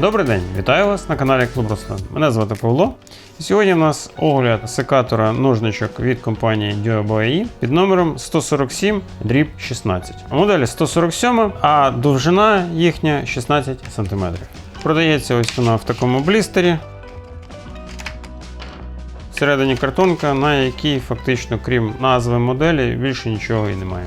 Добрий день, вітаю вас на каналі Клуб Рослин. Мене звати Павло. І сьогодні у нас огляд секатора ножничок від компанії DuoBoE під номером 147 дріб 16. Модель 147, а довжина їхня 16 см. Продається ось вона в такому блістері. Всередині картонка, на якій фактично, крім назви моделі, більше нічого і немає.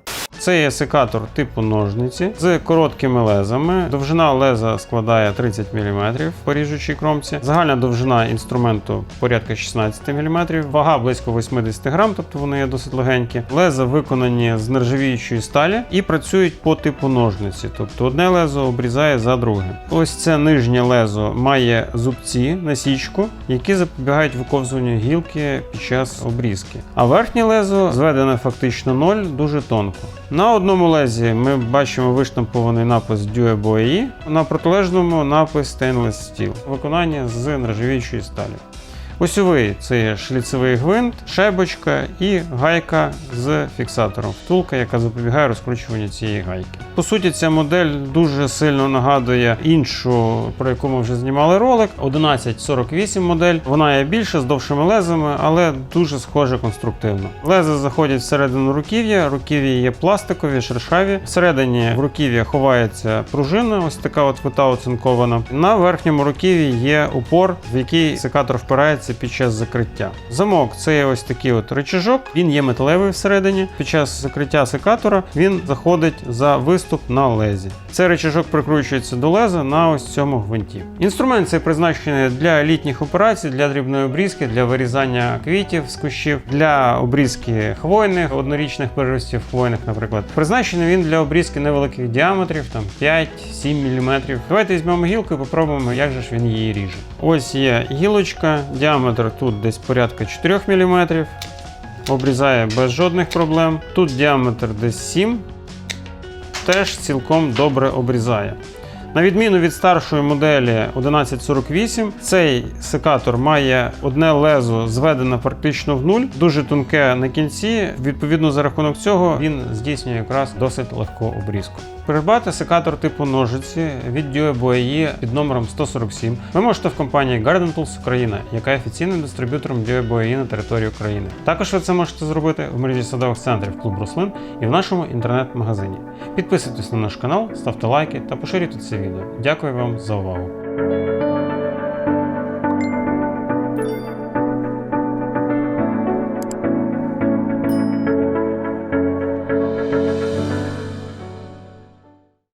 Це є секатор типу ножниці з короткими лезами. Довжина леза складає 30 мм по ріжучій кромці. Загальна довжина інструменту порядка 16 мм, вага близько 80 грам, тобто вони є досить легенькі. Леза виконані з нержавіючої сталі і працюють по типу ножниці, тобто одне лезо обрізає за друге. Ось це нижнє лезо має зубці на січку, які запобігають виковзуванню гілки під час обрізки. А верхнє лезо зведене фактично ноль, дуже тонко. На одному лезі ми бачимо виштампований напис Due на протилежному напис Stainless Steel. Виконання з нержавіючої сталі. Осьовий це шліцевий гвинт, шайбочка і гайка з фіксатором, втулка, яка запобігає розкручуванню цієї гайки. По суті, ця модель дуже сильно нагадує іншу, про яку ми вже знімали ролик. 1148 модель. Вона є більша з довшими лезами, але дуже схожа конструктивно. Лези заходять всередину руків'я, руків'я є пластикові, шершаві. Всередині в руків'я ховається пружина, ось така от вита оцинкована. На верхньому руків'ї є упор, в який секатор впирається під час закриття. Замок це є ось такий от рычажок, він є металевий всередині. Під час закриття секатора він заходить за виступ на лезі. Цей рычажок прикручується до леза на ось цьому гвинті. Інструмент цей призначений для літніх операцій, для дрібної обрізки, для вирізання квітів з кущів, для обрізки хвойних, однорічних переростів хвойних, наприклад. Призначений він для обрізки невеликих діаметрів, там 5-7 мм. Давайте візьмемо гілку і попробуємо, як же ж він її ріже. Ось є гілочка, діаметр тут десь порядка 4 мм. Обрізає без жодних проблем. Тут діаметр десь 7 теж цілком добре обрізає. На відміну від старшої моделі 1148, цей секатор має одне лезо зведене практично в нуль, дуже тонке на кінці. Відповідно, за рахунок цього він здійснює якраз досить легку обрізку. Придбати секатор типу ножиці від DuoBoE під номером 147 ви можете в компанії Garden Tools Україна, яка є офіційним дистриб'ютором DuoBoE на території України. Також ви це можете зробити в мережі садових центрів Клуб Рослин і в нашому інтернет-магазині. Підписуйтесь на наш канал, ставте лайки та поширюйте це. Україною. Дякую вам за увагу.